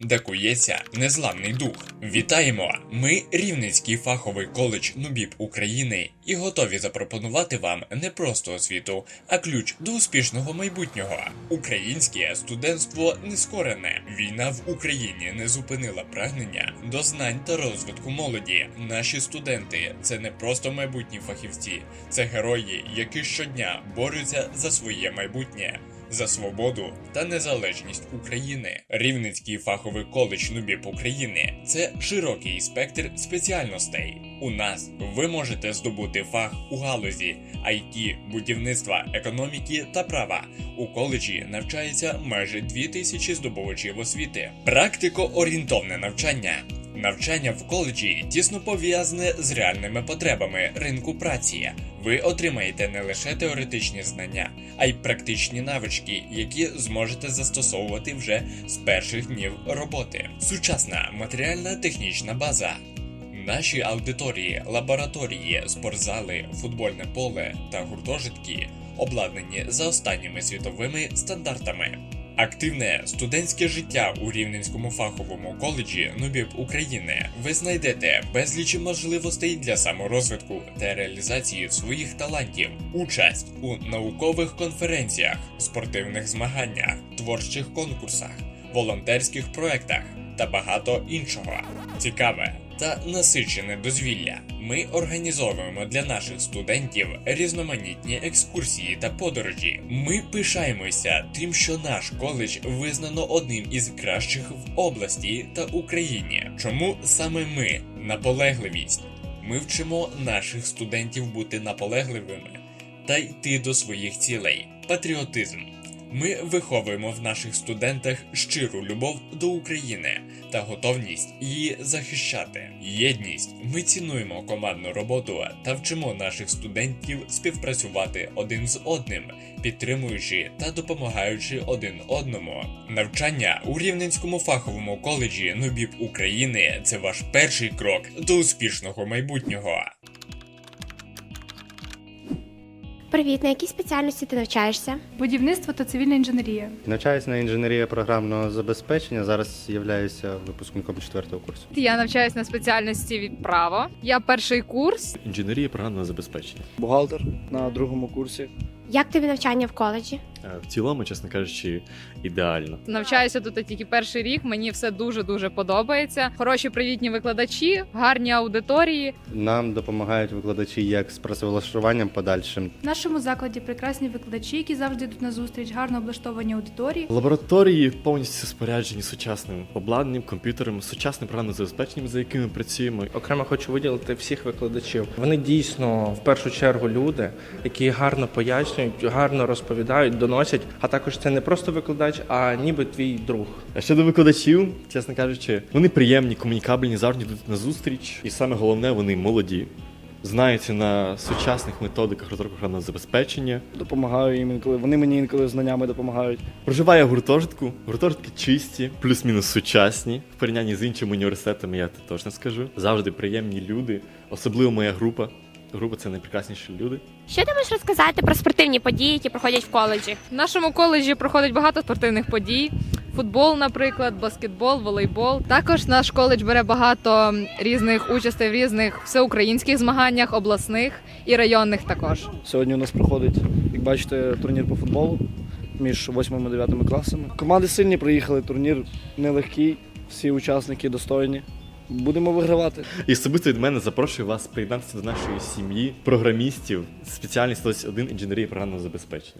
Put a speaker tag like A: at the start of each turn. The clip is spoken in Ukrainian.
A: де кується незламний дух. Вітаємо! Ми Рівненський фаховий коледж Нубіб України і готові запропонувати вам не просто освіту, а ключ до успішного майбутнього. Українське студентство нескорене. Війна в Україні не зупинила прагнення до знань та розвитку молоді. Наші студенти це не просто майбутні фахівці, це герої, які щодня борються за своє майбутнє за свободу та незалежність України. Рівненський фаховий коледж Нубіп України це широкий спектр спеціальностей. У нас ви можете здобути фах у галузі IT, будівництва, економіки та права. У коледжі навчається майже 2000 здобувачів освіти. Практико-орієнтовне навчання. Навчання в коледжі тісно пов'язане з реальними потребами ринку праці. Ви отримаєте не лише теоретичні знання, а й практичні навички, які зможете застосовувати вже з перших днів роботи. Сучасна матеріальна технічна база. Наші аудиторії, лабораторії, спортзали, футбольне поле та гуртожитки обладнані за останніми світовими стандартами. Активне студентське життя у Рівненському фаховому коледжі Нубіб України ви знайдете безліч можливостей для саморозвитку та реалізації своїх талантів, участь у наукових конференціях, спортивних змаганнях, творчих конкурсах, волонтерських проектах та багато іншого. Цікаве та насичене дозвілля. Ми організовуємо для наших студентів різноманітні екскурсії та подорожі. Ми пишаємося тим, що наш коледж визнано одним із кращих в області та Україні. Чому саме ми наполегливість? Ми вчимо наших студентів бути наполегливими та йти до своїх цілей. Патріотизм. Ми виховуємо в наших студентах щиру любов до України та готовність її захищати. Єдність. Ми цінуємо командну роботу та вчимо наших студентів співпрацювати один з одним, підтримуючи та допомагаючи один одному. Навчання у Рівненському фаховому коледжі Нубіб України це ваш перший крок до успішного майбутнього.
B: Привіт, на якій спеціальності ти навчаєшся?
C: Будівництво та цивільна інженерія.
D: Навчаюсь на інженерії програмного забезпечення. Зараз являюся випускником четвертого курсу.
E: Я навчаюсь на спеціальності від право. Я перший курс.
F: Інженерія програмного забезпечення.
G: бухгалтер на другому курсі.
B: Як тобі навчання в коледжі?
F: Е, В цілому, чесно кажучи, ідеально.
E: Навчаюся тут тільки перший рік. Мені все дуже дуже подобається. Хороші привітні викладачі, гарні аудиторії.
D: Нам допомагають викладачі як з працевлаштуванням подальшим.
C: В нашому закладі прекрасні викладачі, які завжди йдуть на зустріч, гарно облаштовані аудиторії.
F: Лабораторії повністю споряджені сучасним обладнанням, комп'ютером, сучасним програмним забезпеченням, за якими працюємо.
H: Окремо хочу виділити всіх викладачів. Вони дійсно в першу чергу люди, які гарно пояснюють, гарно розповідають, доносять. А також це не просто викладач, а ніби твій друг.
F: А щодо викладачів, чесно кажучи, вони приємні, комунікабельні, завжди йдуть на зустріч. І саме головне, вони молоді. Знаються на сучасних методиках розробки програмного забезпечення.
G: Допомагаю їм інколи. Вони мені інколи знаннями допомагають.
F: Проживає в гуртожитку. Гуртожитки чисті, плюс-мінус сучасні. В порівнянні з іншими університетами я це точно скажу. Завжди приємні люди, особливо моя група. Група це найпрекрасніші люди.
B: Що ти можеш розказати про спортивні події, які проходять в коледжі?
E: В нашому коледжі проходить багато спортивних подій. Футбол, наприклад, баскетбол, волейбол. Також наш коледж бере багато різних участей в різних всеукраїнських змаганнях, обласних і районних також.
G: Сьогодні у нас проходить, як бачите, турнір по футболу між 8 і 9 класами. Команди сильні приїхали, турнір нелегкий, всі учасники достойні. Будемо вигравати.
F: І особисто від мене запрошую вас приєднатися до нашої сім'ї програмістів спеціальність 101 інженерії програмного забезпечення.